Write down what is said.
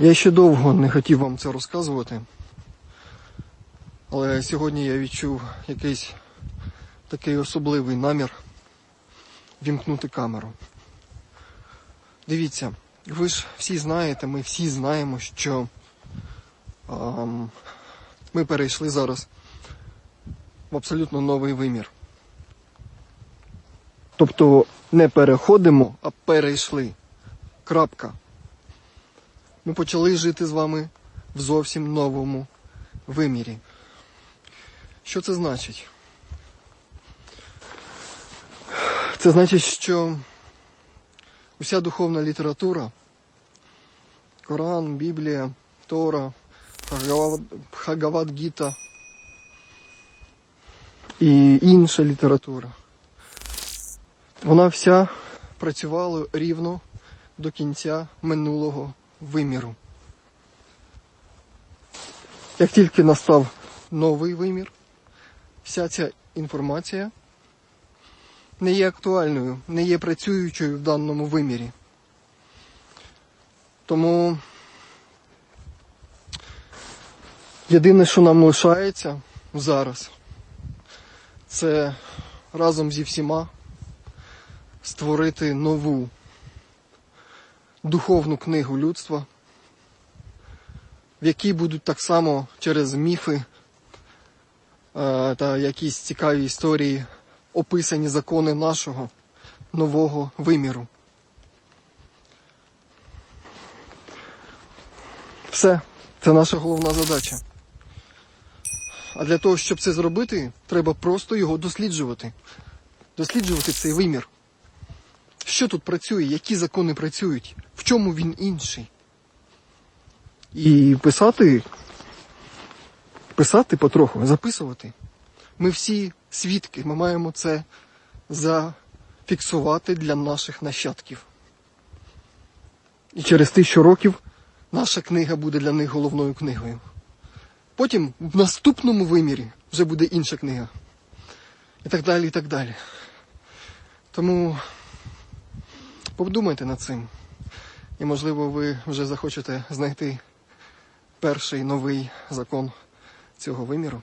Я ще довго не хотів вам це розказувати, але сьогодні я відчув якийсь такий особливий намір вімкнути камеру. Дивіться, ви ж всі знаєте, ми всі знаємо, що ам, ми перейшли зараз в абсолютно новий вимір. Тобто не переходимо, а перейшли. Крапка. Ми почали жити з вами в зовсім новому вимірі. Що це значить? Це значить, що уся духовна література, Коран, Біблія, Тора, Хагавад-гіта і інша література, вона вся працювала рівно до кінця минулого виміру. Як тільки настав новий вимір, вся ця інформація не є актуальною, не є працюючою в даному вимірі. Тому єдине, що нам лишається зараз, це разом зі всіма створити нову духовну книгу людства, в якій будуть так само через міфи е, та якісь цікаві історії описані закони нашого нового виміру. Все, це наша головна задача. А для того, щоб це зробити, треба просто його досліджувати. Досліджувати цей вимір. Що тут працює, які закони працюють, в чому він інший. І писати, писати потроху, записувати. Ми всі свідки, ми маємо це зафіксувати для наших нащадків. І через тисячу років наша книга буде для них головною книгою. Потім в наступному вимірі вже буде інша книга. І так далі, і так далі. Тому подумайте над цим. І, можливо, ви вже захочете знайти перший новий закон цього виміру.